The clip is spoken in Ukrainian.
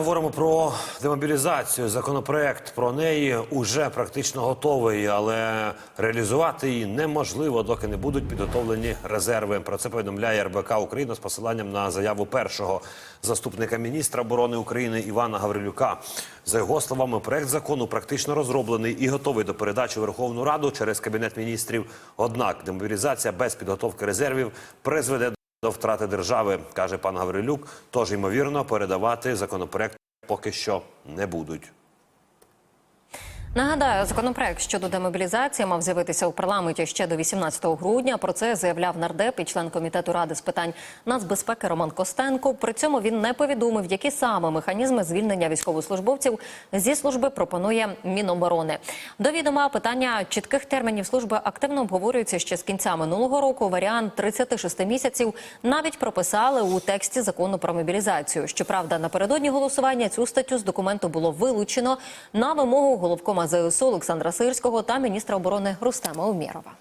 Говоримо про демобілізацію. Законопроект про неї уже практично готовий, але реалізувати її неможливо, доки не будуть підготовлені резерви. Про це повідомляє РБК Україна з посиланням на заяву першого заступника міністра оборони України Івана Гаврилюка. За його словами, проект закону практично розроблений і готовий до передачі Верховну Раду через кабінет міністрів. Однак демобілізація без підготовки резервів призведе до втрати держави, каже пан Гаврилюк. Тож ймовірно передавати законопроект поки що не будуть. Нагадаю, законопроект щодо демобілізації мав з'явитися у парламенті ще до 18 грудня. Про це заявляв нардеп і член комітету ради з питань нацбезпеки Роман Костенко. При цьому він не повідомив, які саме механізми звільнення військовослужбовців зі служби пропонує Міноборони. До відома питання чітких термінів служби активно обговорюється ще з кінця минулого року. Варіант 36 місяців навіть прописали у тексті закону про мобілізацію. Щоправда, напередодні голосування цю статтю з документу було вилучено на вимогу головкома ЗСУ Олександра Сирського та міністра оборони Рустема Умєрова.